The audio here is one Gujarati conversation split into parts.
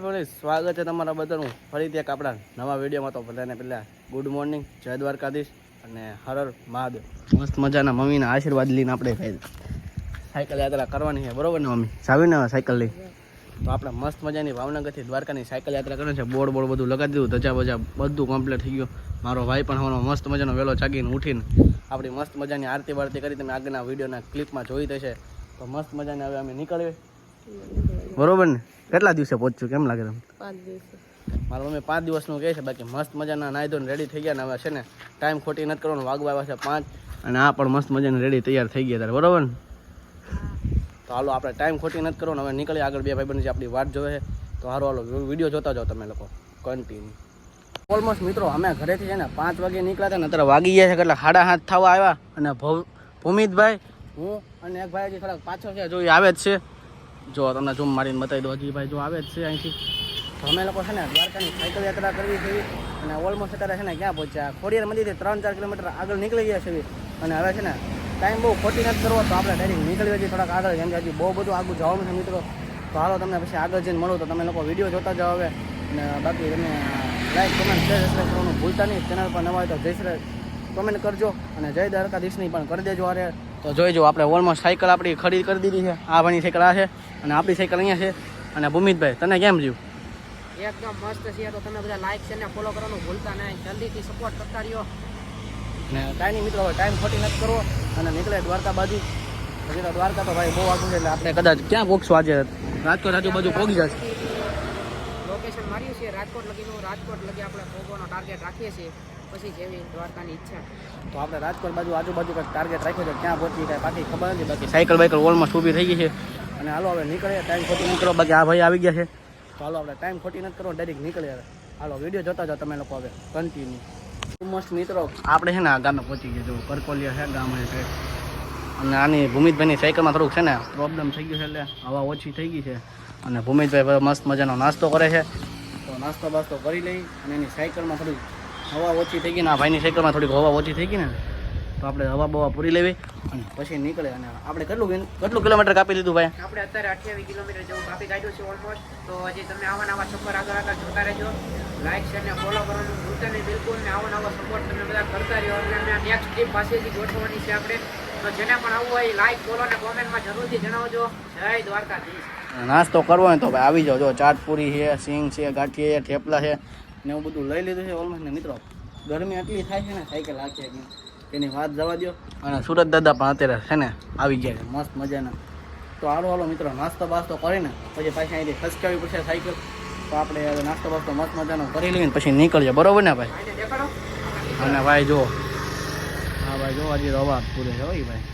ફેમિલી સ્વાગત છે તમારા બધાનું. ફરીથી એક આપણા નવા વિડીયોમાં તો બધાને પહેલાં ગુડ મોર્નિંગ જય દ્વારકાધીશ અને હરર મહાદેવ. મસ્ત મજાના મમ્મીના આશીર્વાદ લઈને આપણે સાયકલ યાત્રા કરવાની છે. બરોબર ને મમ્મી? ચાવીને સાયકલ લઈ. તો આપણે મસ્ત મજાની ભાવનગરથી દ્વારકાની સાયકલ યાત્રા કરવાની છે. બોર્ડ બોર્ડ બધું લગાવી દીધું, ધજા બજા બધું કમ્પ્લીટ થઈ ગયું. મારો ભાઈ પણ હવાનો મસ્ત મજાનો વહેલો જાગીને ઉઠીને આપણી મસ્ત મજાની આરતી બારતી કરી. તમે આગળના વિડીયોના ક્લિપમાં જોઈ થશે તો મસ્ત મજાને હવે અમે નીકળીએ. બરોબર ને? કેટલા દિવસે પહોંચ્યું? કેમ લાગે તમને? પાંચ દિવસે. મારા મમ્મી પાંચ દિવસનું કહે છે બાકી મસ્ત મજાના નાહી ધોઈને રેડી થઈ ગયા ને હવે છે ને ટાઈમ ખોટી નથી કરવાનો વાગવા આવ્યા છે પાંચ અને આ પણ મસ્ત મજાની રેડી તૈયાર થઈ ગયા તારે બરોબર ને? તો હાલો આપણે ટાઈમ ખોટી નથી કરવાનો હવે નીકળી આગળ બે ભાઈ બની આપણી વાટ જોવે છે. તો હારો હાલો વીડિયો જોતા જાઓ તમે લોકો કન્ટિન્યુ ઓલમોસ્ટ મિત્રો અમે ઘરેથી છે ને પાંચ વાગે નીકળ્યા હતા ને અત્યારે વાગી ગયા છે એટલે સાડા હાથ થવા આવ્યા. અને ભવ- ભૂમિતભાઈ હું અને એક ભાઈ હજી થોડાક પાછળ છે જો એ આવે જ છે. જો તમને ઝૂમ મારીને બતાવી દો હજી ભાઈ જો આવે જ છે અહીંથી. અમે લોકો છે ને દ્વારકાની સાયકલ યાત્રા કરવી છે અને ઓલમોસ્ટ અત્યારે છે ને ક્યાં પહોંચ્યા? ખોડિયાર મંદિરથી ત્રણ ચાર કિલોમીટર આગળ નીકળી ગયા છે અને હવે છે ને ટાઈમ બહુ ખોટી નથી કરવો, તો આપણે ડાયરેક્ટ નીકળી જઈએ થોડાક આગળ. કેમ કે હજી બહુ બધું આગળ જવાનું છે મિત્રો. તો હાલો તમને પછી આગળ જઈને મળો. તો તમે લોકો વીડિયો જોતા જાઓ હવે. અને બાકી તમે લાઈક કમેન્ટ શેર સબસ્ક્રાઈબ કરવાનું ભૂલતા નહીં. ચેનલ પર નવા હોય તો જય શ્રી કમેન્ટ કરજો. અને જય દ્વારકાધીશની પણ કરી દેજો અરે તો જોઈજો આપણે ઓલમોસ્ટ સાયકલ આપણી ખરીદ કરી દીધી છે. આ ભાઈની સાયકલ આ છે. અને આપણી સાયકલ અહીંયા છે. અને ભૂમિતભાઈ તને કેમ રહ્યું? એકદમ મસ્ત છે. તો તમે બધા લાઈક છે ને ફોલો કરવાનું ભૂલતા નહીં. જલ્દીથી સપોર્ટ કરતા રહ્યો. ને કાંઈ નહીં મિત્રો હવે ટાઈમ ખોટી નથી કરવો. અને નીકળે દ્વારકા બાજુ. હજી તો દ્વારકા તો ભાઈ બહુ આગળ છે એટલે આપણે કદાચ ક્યાં પહોંચશું આજે? રાજકોટ આજુબાજુ પહોંચી જશે. લોકેશન માર્યું છે રાજકોટ લગીનું રાજકોટ લગી આપણે પોગવાનો ટાર્ગેટ રાખીએ છીએ. પછી જેવી દ્વારકાની ઈચ્છા. તો આપણે રાજકોટ બાજુ આજુબાજુ કંઈક ટાર્ગેટ રાખ્યો છે ક્યાં પહોંચી કાંઈ બાકી ખબર નથી. બાકી સાયકલ બાઇકલ ઓલમોસ્ટ ઊભી થઈ ગઈ છે. અને હાલો હવે નીકળે ટાઈમ ખોટી નહીં કરો બાકી આ ભાઈ આવી ગયા છે. તો હાલો આપણે ટાઈમ ખોટી નથી કરો ડાયરેક્ટ નીકળે હવે. હાલો વીડિયો જોતા જાઓ તમે લોકો હવે. કન્ટિન્યુ મસ્ત મિત્રો? આપણે છે ને આ ગામે પહોંચી ગયા જો કરકોલિયા છે ગામ છે. અને આની ભૂમિતભાઈની સાયકલમાં થોડુંક છે ને પ્રોબ્લેમ થઈ ગયું છે એટલે હવા ઓછી થઈ ગઈ છે. અને ભૂમિતભાઈ મસ્ત મજાનો નાસ્તો કરે છે. તો નાસ્તો બાસ્તો કરી લઈ અને એની સાયકલમાં થોડીક હવા ઓછી થઈ ગઈ ને આ ભાઈની સાયકલમાં થોડીક હવા ઓછી થઈ ગઈ ને તો આપણે હવા બવા પૂરી લેવી. પછી નીકળે અને આપણે કેટલું કેટલું કિલોમીટર કાપી લીધું ભાઈ? આપણે અત્યારે અઠ્યાવીસ કિલોમીટર જેવું કાપી કાઢ્યું છે ઓલમોસ્ટ તો હજી તમે આવા નવા સફર આગળ આગળ જોતા રહેજો. લાઈક શેર ને ફોલો કરવાનું ભૂલતા નહીં બિલકુલ. ને આવો નવો સપોર્ટ તમે બધા કરતા રહ્યો. અને અમે નેક્સ્ટ ટ્રીપ પાસેથી ગોઠવવાની છે આપણે. તો જેને પણ આવવું હોય લાઈક ફોલો ને કોમેન્ટમાં જરૂરથી જણાવજો. જય દ્વારકાધીશ. નાસ્તો કરવો હોય તો ભાઈ આવી જાઓ. જો ચાટ પૂરી છે સિંગ છે ગાંઠિયા છે થેપલા છે ને એવું બધું લઈ લીધું છે ઓલમોસ્ટ ને મિત્રો ગરમી એટલી થાય છે ને સાયકલ આખી એની વાત જવા દો અને સુરત દાદા પણ અત્યારે છે ને આવી ગયા છે. મસ્ત મજાના. તો હાલો હાલો મિત્રો નાસ્તો બાસ્તો કરીને પછી પાછી અહીંથી ખસકાવી પડશે સાયકલ. તો આપણે નાસ્તો બાસ્તો મસ્ત મજાનો કરી લઈએ પછી નીકળીએ બરોબર ને ભાઈ? અને ભાઈ જો હા ભાઈ જો હજી હવા પૂરે છે ભાઈ.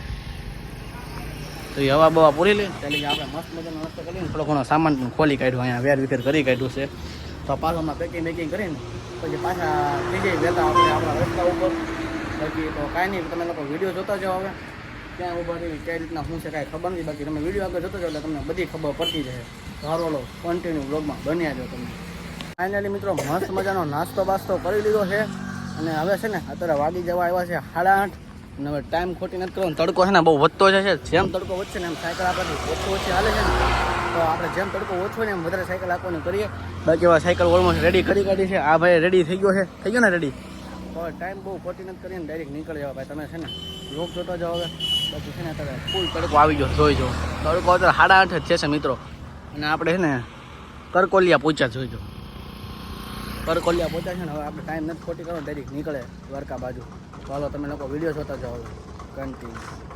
તો એ હવા બવા પૂરી લઈએ. એટલે આપણે મસ્ત મજાનો નાસ્તો કરીને થોડો ઘણો સામાન પણ ખોલી કાઢ્યો અહીંયા વેર વિખેર કરી કાઢ્યું છે. તો પાછળમાં પેકિંગ બેકિંગ કરીને પછી પાછા થઈ જાય વહેલા આપણે આપણા રસ્તા ઉપર. બાકી તો કાંઈ નહીં, તમે લોકો વીડિયો જોતા જાઓ હવે. ક્યાં ઊભા રહી કઈ રીતના શું છે, કાંઈ ખબર નથી બાકી તમે વીડિયો આગળ જોતા જાઓ એટલે તમને બધી ખબર પડતી જશે સારો લો કન્ટિન્યુ બ્લોગમાં બન્યા જો તમે. ફાઇનલી મિત્રો, મસ્ત મજાનો નાસ્તો બાસ્તો કરી લીધો છે. અને હવે છે ને, અત્યારે વાગી જવા આવ્યા છે સાડા આઠ. અને હવે ટાઈમ ખોટી નથી કરવાનો. તડકો છે ને બહુ વધતો જાય છે. જેમ તડકો વધશે ને એમ સાયકલ આપવાથી ઓછું ઓછી હાલે છે ને, તો આપણે જેમ તડકો ઓછો ને એમ વધારે સાયકલ આપવાનું કરીએ. બાકી સાયકલ ઓલમોસ્ટ રેડી કરી કાઢી છે. આ ભાઈ રેડી થઈ ગયો છે. થઈ ગયો ને રેડી હવે ટાઈમ બહુ ખોટી નથી કરીને ડાયરેક્ટ નીકળી જાવ ભાઈ. તમે છે ને લોક જોતો જાઓ હવે. પછી છે ને તમે ફૂલ તડકો આવી ગયો, જોઈ જાઓ. તડકો અત્યારે સાડા આઠ જ છે મિત્રો. અને આપણે છે ને કરકોલિયા પહોંચ્યા જોઈ જાઓ. કરકોલિયા પહોંચ્યા છે ને હવે આપણે ટાઈમ નથી ખોટી કરો ડાયરેક્ટ નીકળે દ્વારકા બાજુ. ચાલો તમે લોકો વીડિયો જોતા જાઓ કન્ટિન્યુ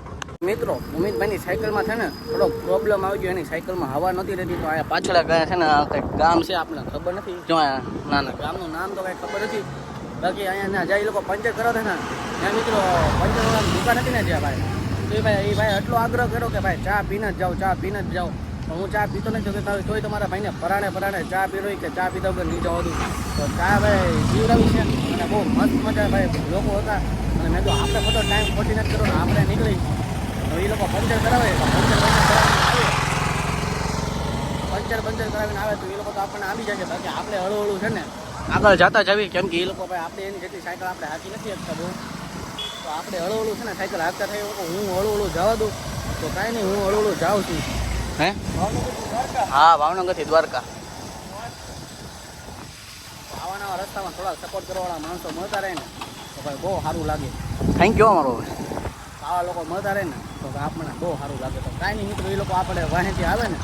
મિત્રો, ઉમિતભાઈની સાયકલમાં છે ને થોડો પ્રોબ્લેમ આવી ગયો, એની સાયકલમાં હવા નથી રહેતી, તો અહીંયા પાછળ ગયા છે ને આ કંઈક ગામ છે આપણને ખબર નથી? જો આ ના ના ગામનું નામ તો કાંઈ ખબર નથી. બાકી અહીંયા જાય, એ લોકો પંચર કરાવે ને. ત્યાં મિત્રો પંચર વાળાની દુકાન હતી ને જ્યાં ભાઈ. તો એ ભાઈ એ ભાઈ એટલો આગ્રહ કર્યો કે ભાઈ ચા પીને જ જાઓ, ચા પીને જ જાઓ. તો હું ચા પીતો નથી, તો તોય તમારા ભાઈને પરાણે પરાણે ચા પીરો કે ચા પીતા વગર નહીં જવા દઉં. તો ચા ભાઈ પીવડાવી છે. અને બહુ મસ્ત મજા ભાઈ લોકો હતા. અને મેં તો આપણે બધો ટાઈમ ખોટી નથી કરો ને આપણે નીકળી. તો એ લોકો પંચર કરાવે પંચર પંચર પંચર કરાવીને આવે તો એ લોકો તો આપણને આવી જાય છે. બાકી આપણે હળું હળું છે ને. આગળ જતા જવી કેમ કે એ લોકો ભાઈ આપણે એની જેટલી સાયકલ આપણે હાકી નથી શકતા બહુ. તો આપણે હળું હળું છે ને સાયકલ હાકતા થઈ હું હળવળું હળું જવા દઉં તો કાંઈ નહીં હું હળું હળું જાઉં છું. હે? હા ભાવનગરથી દ્વારકા. રસ્તામાં થોડા સપોર્ટ કરવાવાળા માણસો મળતા રહે ને તો ભાઈ બહુ સારું લાગે. થેન્ક યુ અમારો. આવા લોકો મળતા રહે ને તો આપણને બહુ સારું લાગે. તો કાંઈ નહીં મિત્રો એ લોકો આપણે વાહેથી આવે ને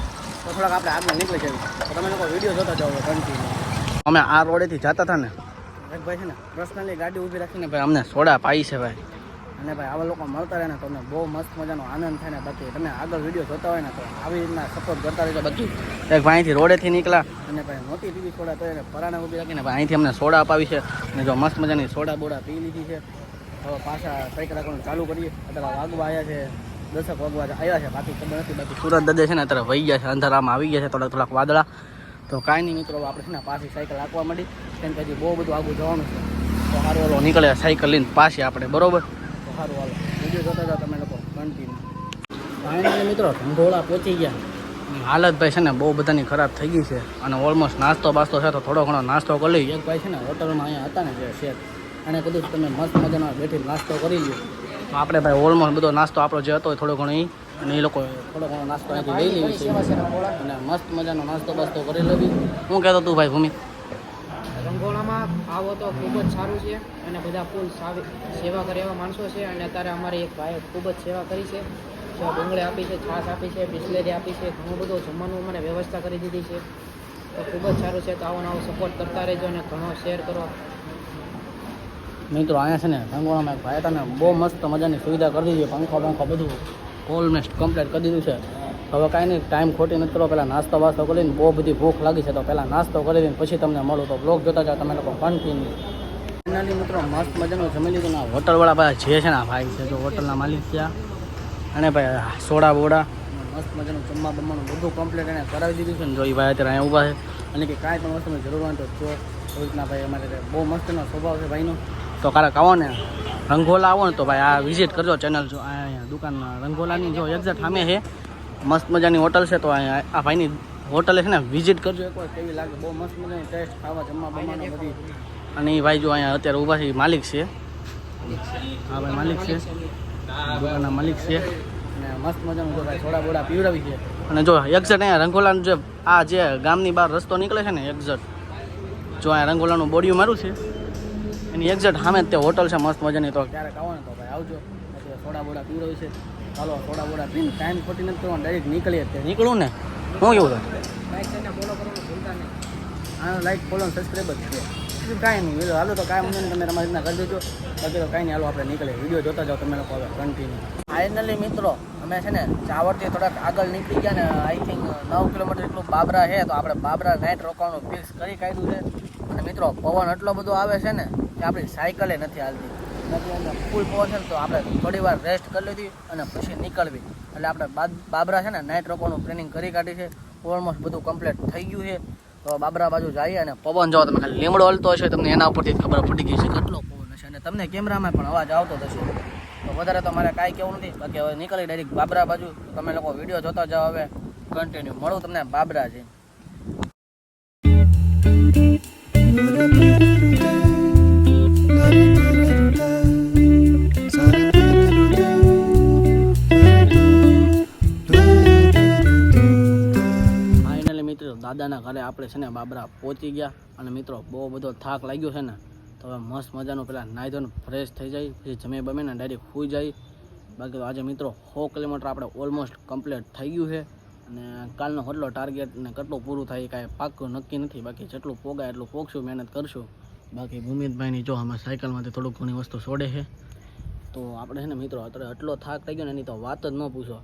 તો થોડાક આપણે આગળ નીકળી જઈએ. તો તમે લોકો વીડિયો જોતા જાઓ કન્ટિન્યુ અમે આ રોડેથી જતા હતા ને. એક ભાઈ છે ને પર્સનલી ગાડી ઊભી રાખીને ભાઈ અમને સોડા પાઈ છે ભાઈ. અને ભાઈ આવા લોકો મળતા રહે ને તમને બહુ મસ્ત મજાનો આનંદ થાય ને બાકી તમે આગળ વીડિયો જોતા હોય ને તો આવી રીતના સપોર્ટ કરતા રહેજો બાકી એક ભાઈથી રોડેથી નીકળ્યા. અને ભાઈ મોટી પીવી સોડા તો એને પરાણે ઊભી રાખીને ભાઈ અહીંથી અમને સોડા અપાવી છે. અને જો મસ્ત મજાની સોડા બોડા પી લીધી છે. હવે પાછા સાયકલ રાખવાનું ચાલુ કરીએ. અત્યારે વાગવા આવ્યા છે દસક વાગવા આવ્યા છે. બાકી ખબર નથી બાકી. સુરત દદે છે ને અત્યારે વહી ગયા છે અંધારામાં આવી ગયા છે થોડાક થોડાક વાદળા. તો કાંઈ નહીં મિત્રો આપણે છે ને પાછી સાયકલ આપવા માંડી. કેમ કે હજી બહુ બધું આગળ જવાનું છે. તો સારું હાલો નીકળે સાયકલ લઈને પાછી આપણે, બરોબર? તો સારું હાલો. વીડિયો જોતા જાઓ તમે લોકો કન્ટિન્યુ ફાઇનલી મિત્રો, ધંધોળા પહોંચી ગયા. હાલત ભાઈ છે ને બહુ બધાની ખરાબ થઈ ગઈ છે. અને ઓલમોસ્ટ નાસ્તો બાસ્તો છે તો થોડો ઘણો નાસ્તો કરી લઈએ. એક ભાઈ છે ને હોટલમાં અહીંયા હતા ને જે શેર એને કીધું તમે મસ્ત મજાનો બેઠી નાસ્તો કરી લ્યો. આપણે ભાઈ ઓલમોસ્ટ બધો નાસ્તો આપણો જે હતો થોડો ઘણો અને એ લોકો થોડો ઘણો નાસ્તો અહીંથી લઈ લેવી છે. અને મસ્ત મજાનો નાસ્તો બાસ્તો કરી લેવી હું કહેતો તું ભાઈ ભૂમિ? રંગોળામાં આવો તો ખૂબ જ સારું છે અને બધા ફૂલ સાવી કરે એવા માણસો છે અને અત્યારે અમારે એક ભાઈએ ખૂબ જ સેવા કરી છે. ડુંગળી આપી છે છાશ આપી છે બિસ્લેરી આપી છે ઘણું બધું જમવાનું મને વ્યવસ્થા કરી દીધી છે. તો ખૂબ જ સારું છે તો આવો આવો સપોર્ટ કરતા રહેજો અને ઘણો શેર કરો. મિત્રો અહીંયા છે ને રંગોળામાં એક ભાઈ ને બહુ મસ્ત મજાની સુવિધા કરી દીધી પંખો પંખો બધું. ઓલમેસ્ટ કમ્પ્લીટ કરી દીધું છે. હવે કાંઈ નહીં ટાઈમ ખોટી નથી કરો પહેલાં નાસ્તો વાસ્તો કરીને બહુ બધી ભૂખ લાગી છે તો પહેલાં નાસ્તો કરી દઈને પછી તમને મળું. તો બ્લોગ જોતા જાઓ, તમે લોકો કન્ટિન્યુ ફાઇનલી મિત્રો, મસ્ત મજાનું જમી લીધું. ના, હોટલવાળા ભાઈ જે છે ને ભાઈ છે, જો હોટલના માલિક ત્યાં. અને ભાઈ સોડા બોડા. મસ્ત મજાનું જમવા બમવાનું બધું કમ્પ્લીટ એને કરાવી દીધું છે. ને જો એ ભાઈ અત્યારે અહીંયા ઊભા છે. અને કે કાંઈ પણ વસ્તુની જરૂર તો જો રોહિતના ભાઈ અમારે બહુ મસ્તનો સ્વભાવ છે ભાઈનો. તો કારક આવો ને રંગોલા આવો ને તો ભાઈ આ વિઝિટ કરજો ચેનલ જો. આ દુકાનમાં રંગોલાની જો એક્ઝેક્ટ સામે છે. મસ્ત મજાની હોટલ છે તો આ ભાઈની હોટલ છે ને વિઝિટ કરજો એકવાર કેવી લાગે? બહુ મસ્ત મજાની ટેસ્ટ, ખાવા, જમવા બમવાની બધી. અને એ ભાઈ જો અહીંયા અત્યારે ઊભા છે એ માલિક છે. હા ભાઈ, માલિક છે. દુકાનના માલિક છે. અને મસ્ત મજાનું જો ભાઈ થોડા બોડા પીવડાવી છે. અને જો એક્ઝેટ અહીંયા રંગોલાનું જે આ જે ગામની બહાર રસ્તો નીકળે છે ને એક્ઝેટ જો અહીંયા રંગોલાનું બોડિયું મારું છે. એની એક્ઝેટ સામે તે હોટલ છે, મસ્ત મજાની. તો ક્યારેક આવો ને તો ભાઈ આવજો. સોડા બોડા પીવડાવી છે. ચાલો થોડા બોડા પીને ટાઈમ ખોટી નથી કરવાનો ડાયરેક્ટ નીકળીએ તે નીકળું ને? શું કેવું થાય લાઈક અને ફોલો કરવાનું ભૂલતા નહીં. હા લાઈક ફોલો સબસ્ક્રાઈબ જ છે. કાંઈ નહીં વીડિયો હાલો તો કાંઈ મને તમે તમારી રીતના કરી દેજો. બાકી તો કાંઈ નહીં હાલો આપણે નીકળીએ. વીડિયો જોતા જાઓ તમે લોકો હવે કન્ટિન્યુ ફાઇનલી મિત્રો અમે છે ને ચાવડથી થોડાક આગળ નીકળી ગયા ને આઈ થિંક નવ કિલોમીટર એટલું બાબરા છે તો આપણે બાબરા નાઇટ રોકાવાનું ફિક્સ કરી કાઢ્યું છે. અને મિત્રો પવન એટલો બધો આવે છે ને કે આપણી સાયકલે નથી હાલતી. ફૂલ પહોંચે ને, તો આપણે થોડી વાર રેસ્ટ કરી લીધી અને પછી નીકળવી. એટલે આપણે બાબરા છે ને નાઇટ રોકવાનું ટ્રેનિંગ કરી કાઢી છે. ઓલમોસ્ટ બધું કમ્પ્લીટ થઈ ગયું છે. તો બાબરા બાજુ જઈએ અને પવન જો, તમે ખાલી લીમડો હલતો હશે, તમને એના ઉપરથી ખબર પડી ગઈ છે કેટલો પવન હશે. અને તમને કેમેરામાં પણ અવાજ આવતો થશે તો વધારે તો મારે કાંઈ કેવું નથી. બાકી હવે નીકળી ડાયરેક્ટ બાબરા બાજુ. તમે લોકો વીડિયો જોતા જાઓ હવે. કન્ટિન્યુ મળું તમને બાબરા છે મિત્રો, દાદાના ઘરે આપણે છે ને બાબરા પહોંચી ગયા અને મિત્રો, બહુ બધો થાક લાગ્યો છે ને, તો હવે મસ્ત મજાનું પેલા નાહી ફ્રેશ થઈ જાય, પછી જમે બમે ને ડાયરેક્ટ સૂઈ જાય. બાકી આજે મિત્રો, સો કિલોમીટર આપણે ઓલમોસ્ટ કમ્પ્લીટ થઈ ગયું છે અને કાલનો કેટલો ટાર્ગેટ ને કેટલું પૂરું થાય કાંઈ પાક્કું નક્કી નથી. બાકી જેટલું પોગાય એટલું પોગશું, મહેનત કરશું. બાકી ભૂમિતભાઈની જો અમે સાયકલમાંથી થોડુંક ઘણી વસ્તુ છોડે છે, તો આપણે છે ને મિત્રો, અત્યારે એટલો થાક થઈ ગયો ને એની તો વાત જ ન પૂછો.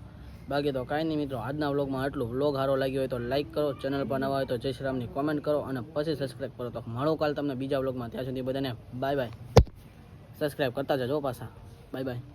બાકી તો કાંઈ નહીં મિત્રો, આજના વ્લોગમાં આટલું. વ્લોગ સારો લાગ્યો હોય તો લાઈક કરો, ચેનલ પર નવા હોય તો જય શ્રીરામની કોમેન્ટ કરો અને પછી સબસ્ક્રાઈબ કરો. તો મળો કાલ તમને બીજા વ્લોગમાં. ત્યાં સુધી બધાને બાય બાય સબસ્ક્રાઈબ કરતા જજો પાછા. Bye bye